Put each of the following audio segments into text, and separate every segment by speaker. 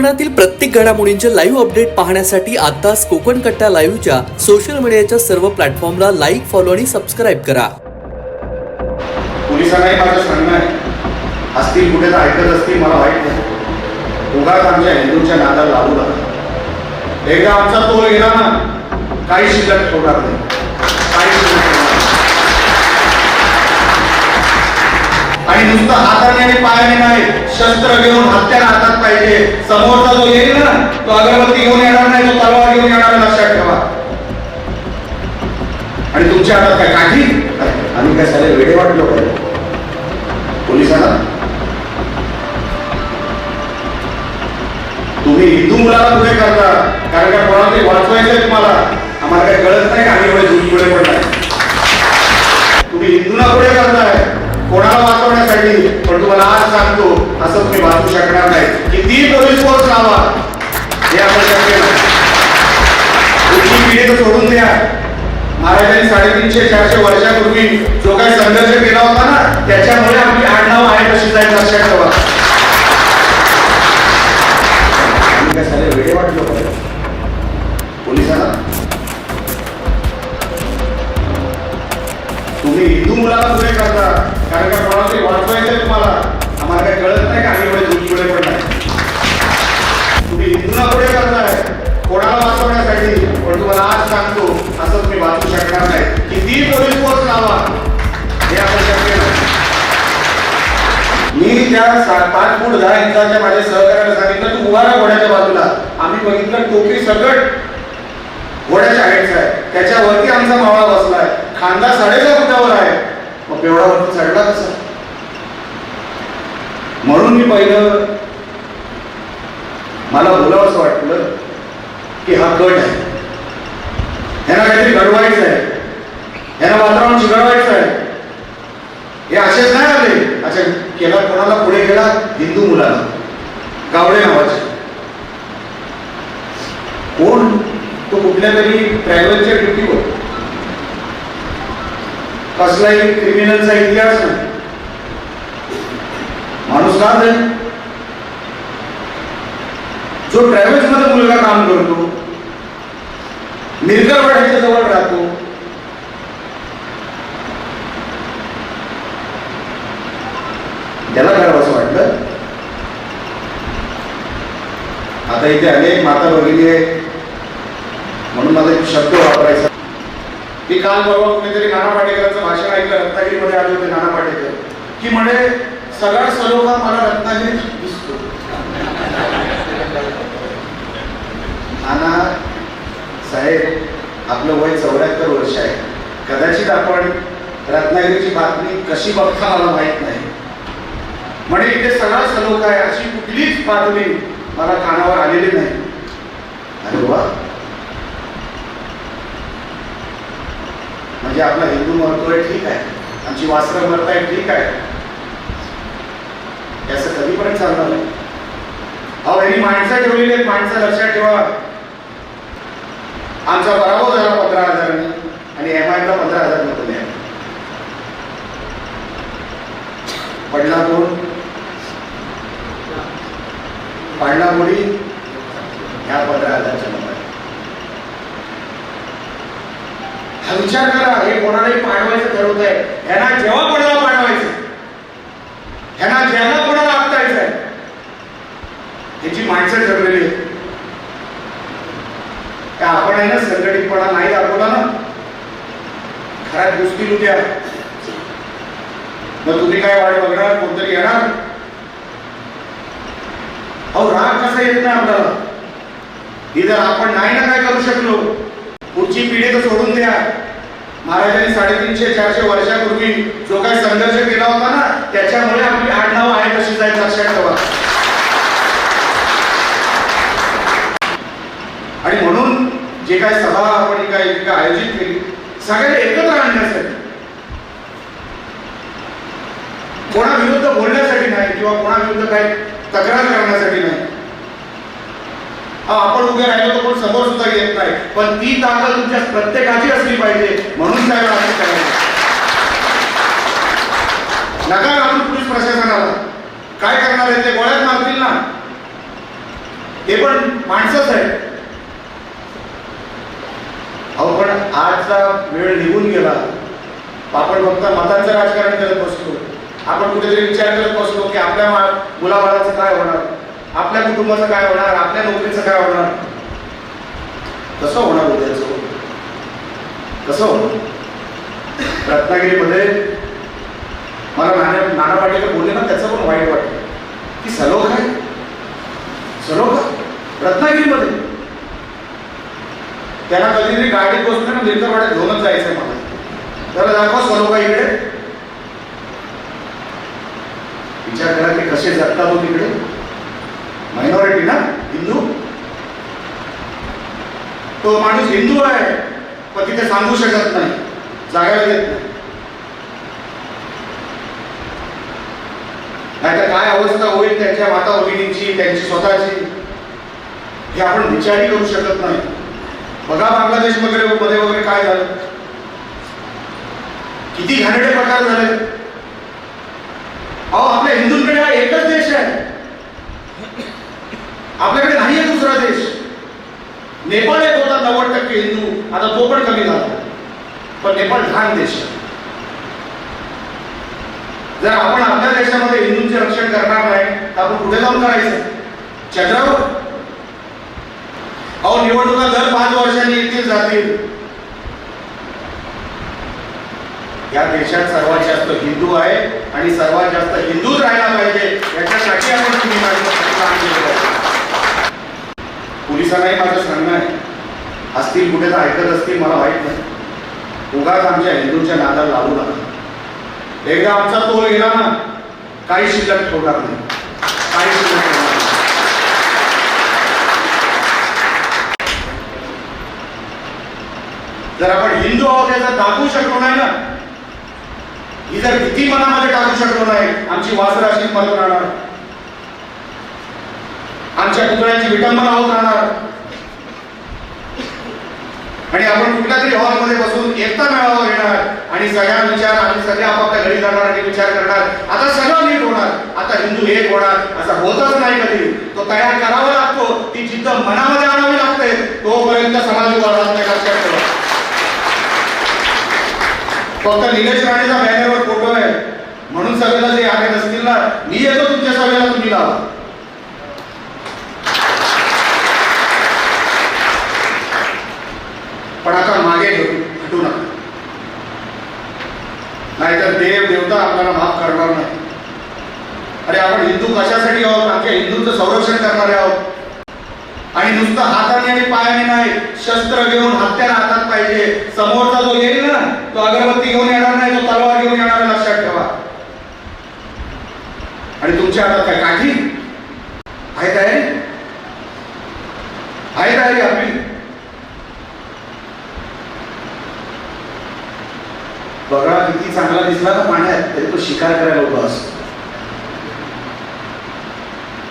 Speaker 1: कोकणातील प्रत्येक घडामोडींचे लाईव्ह अपडेट पाहण्यासाठी आताच कोकण कट्टा लाईव्हच्या सोशल मीडियाच्या सर्व प्लॅटफॉर्मला लाईक फॉलो आणि सबस्क्राईब करा.
Speaker 2: पोलिसांनाही माझं सांगणं आहे. असतील कुठे तर ऐकत असतील मला वाईट नाही. उगाच आमच्या हिंदूंच्या नादाला लागू नका. एकदा आमचा तोल गेला ना काही शिल्लक ठेवणार नाही. आणि नुसतं हाताने आणि पायाने नाही शस्त्र घेऊन हत्यार हातात पाहिजे. समोरचा जो येईल ना तो अगरबत्ती घेऊन येणार नाही तो तलवार घेऊन येणार लक्षात ठेवा. आणि तुमच्या हातात काय काठी? आम्ही काय सगळे वेडे वाटलो काय पोलिसांना? तुम्ही हिंदू मुलाला पुढे करता कारण का कोणाला ते वाचवायचंय तुम्हाला? आम्हाला काही कळत नाही का? आम्ही पुढे पडणार तुम्ही हिंदूला पुढे करताय. कोणाला वाचवण्यासाठी? पण तुम्हाला आज सांगतो असं तुम्ही वाचू शकणार नाही. किती पोलीस फोर्स लावा हे आपण शक्य नाही. पिढी तर सोडून द्या. महाराजांनी साडेतीनशे चारशे वर्षापूर्वी जो काही संघर्ष केला होता ना त्याच्यामुळे आपली आडनाव आहे तशी जाईल लक्षात ठेवा. त्या सा- पाच फूट दहा इंचाच्या माझ्या सहकार्याला सांगितलं तू उभा घोड्याच्या बाजूला. आम्ही बघितलं टोपी सकट घोड्याच्या हाईटचा आहे त्याच्यावरती आमचा मावळा बसलाय खांदा साडेचा फुटावर आहे. मग एवढावरती चढला कसा? म्हणून मी पहिलं मला बोलावंसं वाटलं की हा गट आहे. ह्यांना काहीतरी घडवायचं आहे. ह्यांना वातावरण चिघळवायचं आहे. हे असेच नाही आले. अच्छा केला कोणाला पुढे गेला? हिंदू मुलाला. गावडे नावाचे. कोण? तो कुठल्या तरी ट्रॅव्हलच्या ड्युटीवर. कसलाही क्रिमिनलचा इतिहास नाही. माणूस का नाही? जो ट्रॅव्हल्समध्ये मुलगा काम करतो मिरकरवाड्याच्या जवळ राहतो त्याला करावं असं वाटलं. आता इथे अनेक माता भगिनी आहे म्हणून माझा एक शब्द वापरायचा. मी काल परवा कुठेतरी नाना पाटेकरांचं भाषण ऐकलं रत्नागिरीमध्ये आले होते नाना पाटेकर. की म्हणे सगळा सलोखा मला रत्नागिरीत दिसतो. नाना साहेब आपलं वय चौऱ्याहत्तर वर्ष आहे. कदाचित आपण रत्नागिरीची बातमी कशी बघता मला माहीत नाही. म्हणे इथे सणा सलोखा आहे अशी कुठलीच बातमी मला कानावर आलेली नाही. अरे वा. म्हणजे आपला हिंदू मरतोय ठीक आहे. आमची वास्त्र मरताय ठीक आहे. हे असं पण चालणार नाही. अहो यांनी माणसं ठेवलेली आहेत माणसं लक्षात ठेवा. आमचा पराभव झाला पंधरा हजारांनी आणि एम आयला पंधरा हजार नको पडला कोण? पाडला ह्या पंधरा हजारच्या मतात हा विचार करा हे कोणालाही पाडवायचं ठरवत आहे. ह्यांना जेव्हा कोणाला पाडवायचं ह्यांना ज्यांना कोणाला आपटायचं आहे ह्याची माणसं ठरलेली आहेत. त्या आपण आहे ना संघटितपणा नाही दाखवला ना? खऱ्या गोष्टी उद्या मग तुम्ही काय वाट बघणार? कोणतरी येणार? अहो राग कसा येत नाही आपल्याला? ही जर आपण नाही ना काय करू शकलो? पुढची पिढी तर सोडून द्या. महाराजांनी साडेतीनशे चारशे वर्षापूर्वी जो काही संघर्ष केला होता ना त्याच्यामुळे आपली आडनाव आहे तशी जाईल लक्षात ठेवा. आणि म्हणून जे काय सभा आपण काय काय आयोजित केली सगळ्यांना एकत्र आणण्यासाठी कोणाविरुद्ध बोलण्यासाठी नाही किंवा कोणाविरुद्ध काही तक्रार करण्यासाठी नाही. हा, आपण उभे राहिलो तर कोण समोर सुद्धा येत नाही. पण ती ताकद तुमच्या प्रत्येकाची असली पाहिजे म्हणून काय असं करायचं. नका आपण पोलीस प्रशासनाला. काय करणार आहे ते गोळ्यात मारतील ना. ते पण माणसंच आहे अहो पण आजचा वेळ निघून गेला. आपण फक्त मतांचं राजकारण करत बसतो आपण कुठेतरी विचार करत बसतो की आपल्या मा- मुलाबाळाचं काय होणार? आपल्या कुटुंबाचं काय होणार? आपल्या नोकरीचं काय होणार? कसं होणार उद्याचं? कसं होणार? रत्नागिरीमध्ये मला नाना नाना पाटील बोलले ना त्याचं पण वाईट वाटलं की सलोख आहे. सलोख? रत्नागिरीमध्ये? त्यांना कधीतरी गाडीत बसून ना मिरकरवाड्यात घेऊनच जायचंय मला. जरा दाखवा सलोखा इकडे. विचार करा की कसे जगतात हो तिकडे. मायनॉरिटी ना? हिंदू? तो माणूस हिंदू आहे पण तिथे सांगू शकत नाही जागायला देत नाही. नाहीतर काय अवस्था होईल त्यांच्या माता भगिनींची त्यांची स्वतःची? हे आपण विचारही करू शकत नाही. बघा बांगलादेश वगैरे मध्ये वगैरे काय झालं. किती घाणेडे प्रकार झाले. अहो आपल्या हिंदूंकडे हा एकच देश आहे. आपल्याकडे नाही आहे दुसरा देश. नेपाळ एक होता नव्वद टक्के हिंदू. आता तो पण कमी झाला. पण नेपाळ लहान देश आहे. जर आपण आपल्या देशामध्ये हिंदूंचे रक्षण करणार नाही तर आपण कुठे जाऊन करायचं? चंद्रावर? अहो निवडणुका दर पाच वर्षांनी येतील जातील. या देशात सर्वात जास्त हिंदू आहे आणि सर्वात जास्त हिंदूच राहायला पाहिजे याच्यासाठी आपण तुम्ही पोलिसांनाही माझं सांगणं आहे. असतील कुठे तर ऐकत असतील मला माहीत नाही. उगाच आमच्या हिंदूंच्या नादाला लागू नका. एकदा आमचा तोल गेला ना काही शिल्लक ठेवणार नाही. काही शिल्लक ठेवणार नाही. जर आपण हिंदू आहोत याचा दाखवू शकलो नाही ना ही जर भीती मनामध्ये टाकू शकलो नाही? आमची वासराशी मत राहणार. आमच्या पुतळ्याची विटंबना होत राहणार. आणि आपण कुठल्या तरी हॉलमध्ये बसून एकता मेळावा घेणार आणि सगळ्या विचार आणि सगळे आपापल्या घरी जाणार आणि विचार करणार. आता सगळं नीट होणार. आता हिंदू एक होणार. असा होतच नाही कधी. तो तयार करावा लागतो. ती जिद्द मनामध्ये आणावी लागते. तोपर्यंत समाज उभा राहत नाही. लक्षात ठेवा फक्त निलेश राणेचा बॅनरवर फोटो आहे. म्हणून सगळ्याला जे आले नसतील ना मी येतो तुमच्या सगळ्याला तुम्ही लावा. पण आता मागे घेऊ हटू नका. नाहीतर देव देवता आपल्याला माफ करणार नाही. अरे आपण हिंदू कशासाठी आहोत? आमच्या हिंदूंचं संरक्षण करणारे आहोत. आणि नुसतं हाताने आणि पायाने नाही शस्त्र घेऊन हत्यार हातात पाहिजे. समोरचा जो येईल ना तो अगरबत्ती घेऊन येणार नाही तो तलवार घेऊन येणार लक्षात ठेवा. आणि तुमच्या हातात काय काठी? आहे तयारी? आहे तयारी आपली? बघा किती चांगला दिसला ना पाण्यात तरी तो शिकार करायला उभा असतो.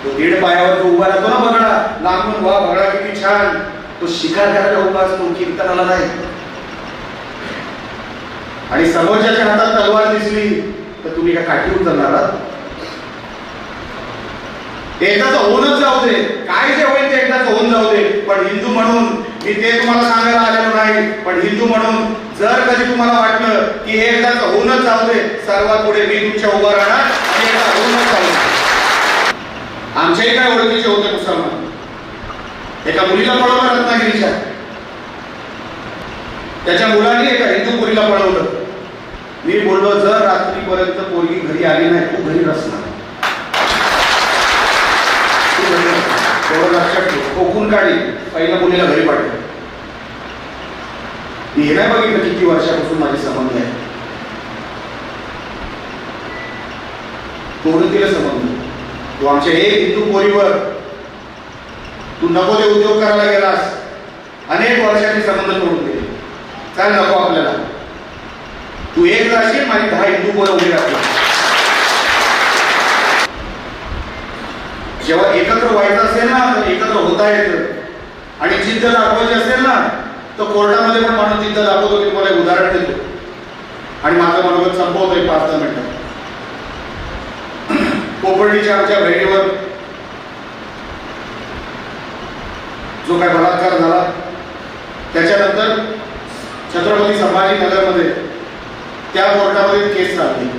Speaker 2: तो दीड पायावर तो उभा राहतो ना बगळा. लांबून वा बगळा किती छान. तो शिकार करायला उभा असतो कीर्तनाला नाही. आणि समोरच्या हातात तलवार दिसली तर तुम्ही काय काठी उचलणार एकदाच होऊनच जाऊ दे. काय जे होईल ते एकदाच होऊन जाऊ दे. पण हिंदू म्हणून मी ते तुम्हाला सांगायला आलेलो नाही. पण हिंदू म्हणून जर कधी तुम्हाला वाटलं की हे एकदाच होऊनच जाऊ दे सर्वात पुढे मी तुमच्या उभा राहणार आणि एकदा होऊनच जाऊ दे. आमच्याही काय ओळखीचे होते मुसलमान? एका मुलीला पळवलं रत्नागिरीच्या. त्याच्या मुलांनी एका हिंदू मुलीला पळवलं. मी बोललो जर रात्रीपर्यंत पोरगी घरी आली नाही तू घरी नसणार. लक्षात ठेव. कोकून काढी पहिल्या मुलीला घरी पाठव. मी हे नाही बघितलं किती वर्षापासून माझे संबंध आहे. तोडून तिला संबंध. तू आमच्या एक हिंदू पोरीवर. तू नको ते उद्योग करायला गेलास. अनेक वर्षांनी संबंध तोडून दिले. काय नको आपल्याला? तू एक जाशील माझी दहा हिंदू पोरं उभी राहतील. जेव्हा एकत्र व्हायचं असेल ना तर एकत्र होता येतं. आणि जिद्द दाखवायची असेल ना तर कोर्टामध्ये पण माणूस जिद्द दाखवतो की मला एक उदाहरण देतो. आणि माझं मनोगत संपवतोय पाच दहा मिनिटं. कोपर्डीच्या आमच्या बहिणीवर जो काय बलात्कार झाला त्याच्यानंतर छत्रपती संभाजीनगरमध्ये त्या कोर्टामध्ये केस चालली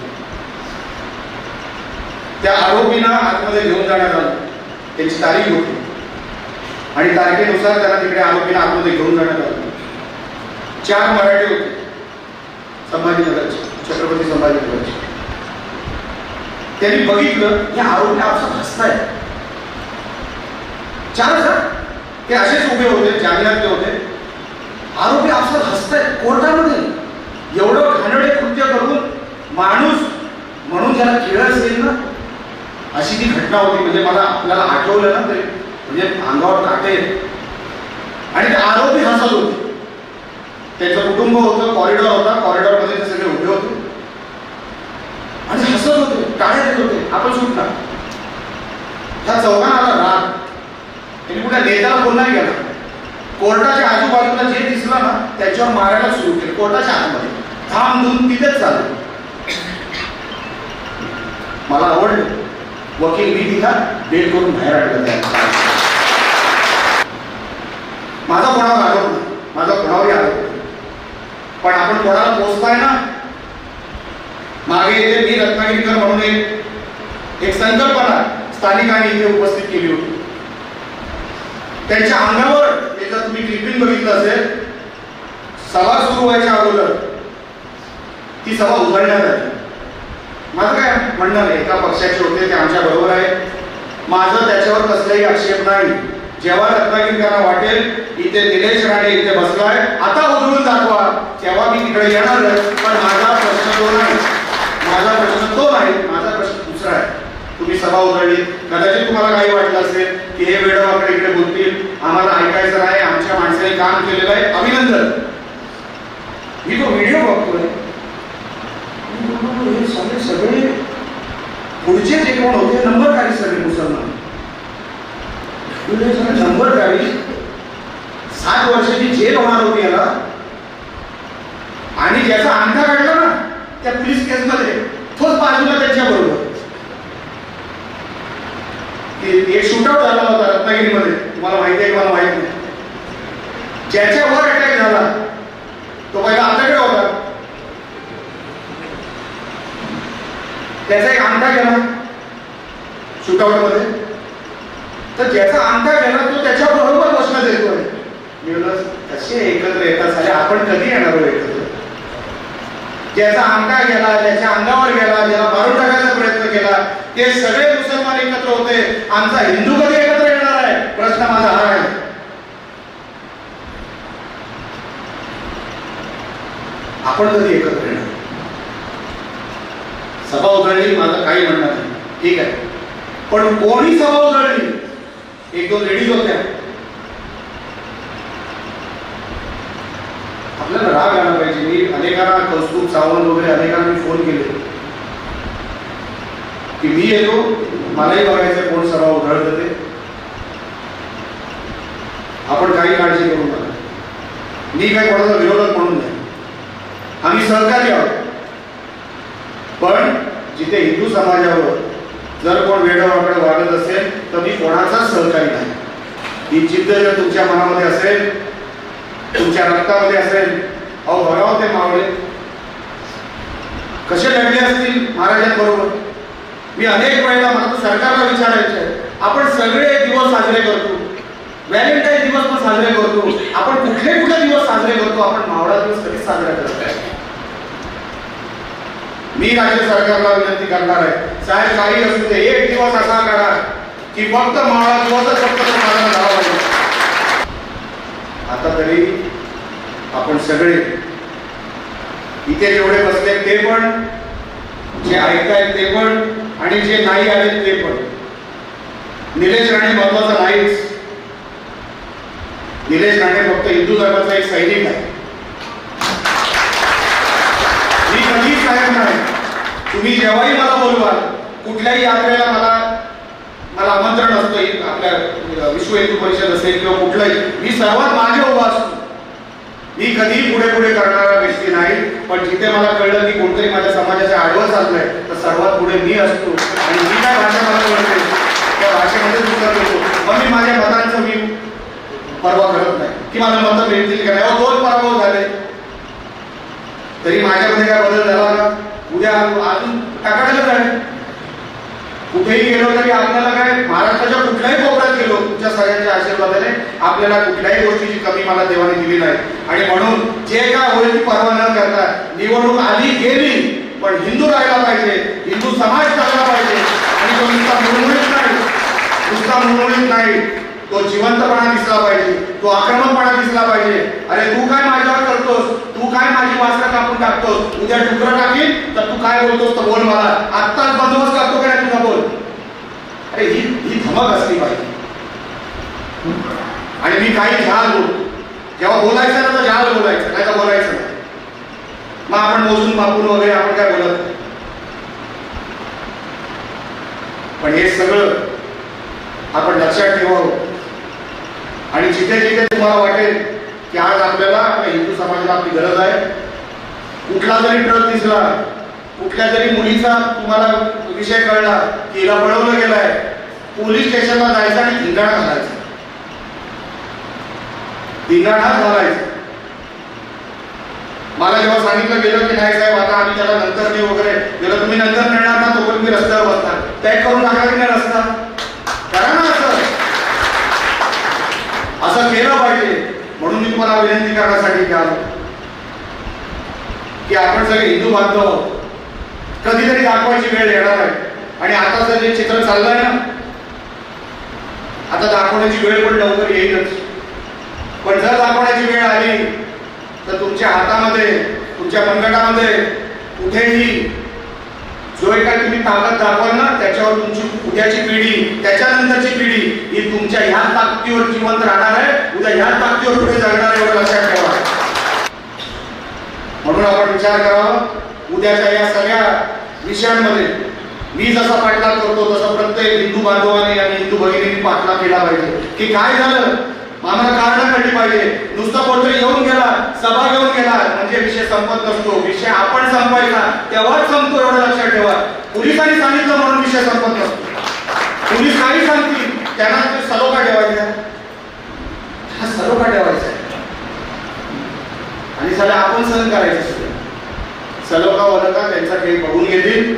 Speaker 2: त्या आरोपींना आतमध्ये घेऊन जाण्यात आलं. त्यांची तारीख होती. आणि तारखेनुसार त्यांना तिकडे आरोपीला आतमध्ये घेऊन जाण्यात आलं. चार मराठी होते संभाजीनगरचे छत्रपती संभाजीनगरचे. त्यांनी बघितलं या आरोपी आपसात हसताय. चार हजार? ते असेच उभे होते जालन्यातले होते. आरोपी अफसर हसताय कोर्टामध्ये. एवढं घाणडे कृत्य करून माणूस म्हणून ज्याला खेळ असेल ना? अशी ती घटना होती म्हणजे मला आपल्याला आठवलं ना तरी म्हणजे अंगावर काटे. आणि ते आरोपी हसत होते. त्याचं कुटुंब होतं कॉरिडॉर होता कॉरिडॉरमध्ये ते सगळे उभे होते. आणि हसत होते टाळ्या देत होते. आपण सुटला. ह्या चौघांना आला राग. त्यांनी कुठल्या नेत्याला फोन गेला कोर्टाच्या आजूबाजूला जे दिसलं ना त्याच्यावर मारायला सुरू केलं. कोर्टाच्या आतमध्ये. थांब धूम तिथेच झालं मला आवडलं. वकील मी तिला डेट करून बाहेर आणलं माझा कोणावर आलो नाही. माझा कोणावरही आलो पण आपण कोणाला पोचताय ना मागे येथे मी रत्नागिरीकर म्हणून एक संकल्पना स्थानिकांनी इथे उपस्थित केली होती. त्यांच्या अंगावर हे तुम्ही क्लिपिंग बघितलं असेल सभा सुरू व्हायच्या अगोदर ती सभा उघडण्यात आली. माझं काय म्हणणं नाही एका पक्षाचे होते ते आमच्या बरोबर आहे माझं त्याच्यावर कसलाही आक्षेप नाही. जेव्हा रत्नागिरीकरांना वाटेल इथे निलेश राणे इथे बसलाय आता उघडून दाखवा. तेव्हा मी तिकडे येणार पण माझा प्रश्न तो नाही. माझा प्रश्न तो नाही माझा प्रश्न दुसरा आहे. तुम्ही सभा उधळली. कदाचित तुम्हाला काही वाटलं असेल की हे वेळ आपल्या इकडे बोलतील. आम्हाला ऐकायचं नाही आमच्या माणसाने काम केलेलं आहे. अभिनंदन. मी तो व्हिडिओ बघतोय. हे सगळे सगळे पुढचे जे कोण होते नंबरकारी सगळे मुसलमान. नंबर सगळे सात वर्षाची जेल होणार होती याला. आणि ज्याचा अंधा काढला ना त्या पोलीस केसमध्ये तोच बाजूला त्याच्या बरोबर म्हणजे एक शूटआउट झाला होता रत्नागिरीमध्ये. तुम्हाला माहिती आहे मला माहिती नाही. ज्याच्यावर अटॅक झाला तो पहिला आमच्याकडे होता. त्याचा एक अंगठा गेला शूटआउटमध्ये तर ज्याचा अंगठा गेला तो त्याच्या बरोबर बसण्यात येतोय. मी म्हणलं, कसे एकत्र येतात साले? आपण कधी येणार एकत्र? ज्याचा अंगा गेला ज्याच्या अंगावर गेला ज्याला मारून टाकायचा प्रयत्न केला ते सगळे मुसलमान एकत्र होते. आमचा हिंदू कधी एकत्र येणार आहे? प्रश्न माझा हा आहे. आपण कधी एकत्र येणार? सभा उधळली माझं काही म्हणणार नाही. ठीक आहे. पण कोणी सभा उधळली? एक दोन लेडीज होत्या. आपल्याला राग आला पाहिजे. मी अनेकांना कौस्तुभ सावंत वगैरे अनेकांना मी फोन केले. की मी येतो मलाही बघायचं कोण सभा उधळत ते. आपण काही काळजी करू नका. मी काय कोणाचा विरोधक म्हणून नाही. आम्ही सहकारी आहोत. पण जिथे हिंदू समाजावर जर कोण वेडवाकडे वागत असेल तर मी कोणाचाच सहकारी नाही. ही जिद्द जर तुमच्या मनामध्ये असेल तुमच्या रक्तामध्ये असेल अहो बघाव ते मावळे. कसे लढले असतील महाराजांबरोबर? मी अनेक वेळेला मला तर सरकारला विचारायचं आहे आपण सगळे दिवस साजरे करतो. व्हॅलेंटाईन दिवस पण साजरे करतो. आपण कुठले कुठले दिवस साजरे करतो आपण मावळा दिवस कधीच साजरा करत नाही. मी राज्य सरकारला विनंती करणार आहे. साहेब काही असू दे एक दिवस असा करा की फक्त मावळा दिवसच फक्त साजरा झाला पाहिजे. आता तरी आपण सगळे इथे जेवढे बसले ते पण जे ऐकतायत ते पण आणि जे नाही आले ते पण. निलेश राणे महत्त्वाचा नाहीच. निलेश राणे फक्त हिंदू धर्माचा एक सैनिक आहे. मी कधीच साहेब नाही तुम्ही जेव्हाही मला बोलवाल कुठल्याही यात्रेला मला मला आमंत्रण असतं आपल्या विश्व हिंदू परिषद असेल किंवा कुठलाही. मी सर्वात मागे उभा असतो. मी कधीही पुढे पुढे करणारा व्यक्ती नाही. पण जिथे मला कळलं की कोणतरी माझ्या समाजाच्या आडवं चाललंय तर सर्वात पुढे मी असतो. आणि मी काय भाषा मला कळते त्या भाषेमध्ये उत्तर देतो. मग मी माझ्या मतांचं मी परवा करत नाही. की मला मतं मिळतील का नाही? दोन पराभव झाले. तरी माझ्यामध्ये काय बदल झाला ना उद्या अजून टाकायलाच आहे. कुठेही गेलो तरी आपल्याला काय महाराष्ट्राच्या कुठल्याही कोपऱ्यात गेलो तुमच्या सगळ्यांच्या आशीर्वादाने आपल्याला कुठल्याही गोष्टीची कमी मला देवाने दिली नाही. आणि म्हणून जे काय होईल ती पर्वा न करता निवडणूक आली गेली पण हिंदू राहायला पाहिजे हिंदू समाज चालला पाहिजे. आणि तो नुसता मुळमुळीत नाही नुसता मुळमुळीत नाही. तो जिवंतपणा दिसला पाहिजे तो आक्रमकपणा दिसला पाहिजे. अरे तू काय माझ्यावर करतोस? तू काय माझी वासना कापून टाकतोस? उद्या टुकरं टाकीन तर तू काय बोलतोस तर बोल मला. आत्ताच बंदोबस्त करतो का नाही तुझा बोल? अरे ही ही धमक असली पाहिजे. आणि मी काही झाल बोलतो जेव्हा बोलायचं ना तर झाल बोलायचं नाही तर बोलायचं नाही. मग आपण मोजून मापून वगैरे आपण काय बोलत पण हे सगळं आपण लक्षात ठेवावं. आणि जिथे जिथे तुम्हाला वाटेल की आज आपल्याला आपल्या हिंदू समाजाला आपली गरज आहे कुठला जरी ट्रक दिसला कुठल्या तरी मुलीचा तुम्हाला विषय कळला की हिला पळवलं गेलाय पोलीस स्टेशनला जायचं आणि धिंगाणा घालायचा. धिंगाणा घालायचा मला जेव्हा सांगितलं गेलं की नाही साहेब आता आम्ही त्याला नंतर देऊ वगैरे. गेलं तुम्ही नंतर नेणार ना तोपर्यंत मी रस्त्यावर बसणार. टॅग करून टाका की नाही रस्ता? करा ना असं. असं केलं पाहिजे. म्हणून मी तुम्हाला विनंती करण्यासाठी इथे आलो. की आपण सगळे हिंदू बांधव कधीतरी दाखवायची वेळ येणार आहे. आणि आता जर जे चित्र चाललंय ना आता दाखवण्याची वेळ पण लवकर येईलच. पण जर दाखवण्याची वेळ आली तर तुमच्या हातामध्ये तुमच्या मनगटामध्ये कुठेही जो एका तुम्ही ताकद दाखवाल ना त्याच्यावर तुमची उद्याची पिढी त्याच्यानंतरची पिढी ही तुमच्या ह्या ताकदीवर जिवंत राहणार आहे. उद्या ह्या ताकदीवर पुढे जगणार आहे एवढं लक्षात ठेवा. म्हणून आपण विचार करावा उद्याच्या या सगळ्या विषयांमध्ये मी जसा पाठलाग करतो तसा प्रत्येक हिंदू बांधवाने आणि हिंदू भगिनींनी पाठलाग केला पाहिजे. की काय झालं? आम्हाला कारण कळली पाहिजे. नुसता कोणतरी येऊन गेला सभा घेऊन गेला म्हणजे विषय संपत नसतो. विषय आपण संपायचा तेव्हाच संपतो एवढं लक्षात ठेवा. पोलिसांनी सांगितलं म्हणून विषय संपत नसतो. पोलीस काही सांगतील त्यांना ते सलोखा ठेवायचा. हा सलोखा ठेवायचा आहे. आणि सगळं आपण सहन करायचं सलोखा वलका त्यांचा खेळ बघून घेतील.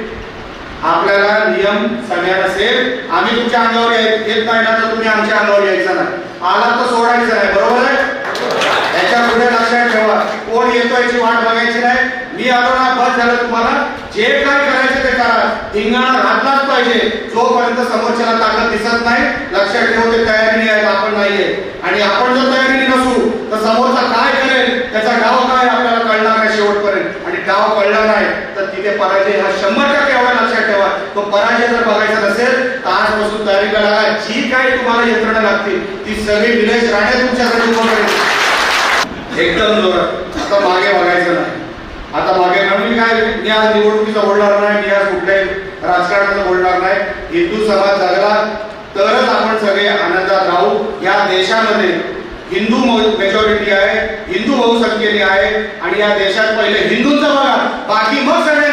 Speaker 2: आपल्याला नियम सगळ्यात असेल आम्ही तुमच्या अंगावर येत नाही ना तर तुम्ही आमच्या अंगावर यायचा नाही. आला तर सोडायचं नाही बरोबर आहे? याच्यापुढे लक्षात ठेवा. कोण येतोय याची वाट बघायची नाही. मी आलो ना बस झालं तुम्हाला. जे काय करायचं ते करा. हिंगाणा घातलाच पाहिजे. जोपर्यंत समोरच्याला ताकद दिसत नाही लक्षात ठेव ते तयारीने आहेत आपण नाहीये. आणि आपण जर तयारीने नसू तर समोरचा काय करेल त्याचा डाव काय आपल्याला कळणार नाही शेवटपर्यंत. आणि डाव कळला नाही तर तिथे पराजय हा शंभर टक्के तो पराजय जर बघायचा नसेल तर आजपासून तयारी करा जी काही तुम्हाला यंत्रणा लागतील ती सगळी निलेश राणे तुमच्यासाठी उभं करेल. एकदम जोरात. आता मागे बघायचं नाही. आता मागे म्हणून काय मी आज निवडणुकीचा बोलणार नाही मी आज कुठल्याही राजकारणाचं बोलणार नाही. हिंदू समाज जगला तरच आपण सगळे आनंदात राहू. या देशामध्ये हिंदू मेजॉरिटी आहे हिंदू बहुसंख्येने आहे आणि या देशात पहिले हिंदूंचं बघा. बाकी मग सगळे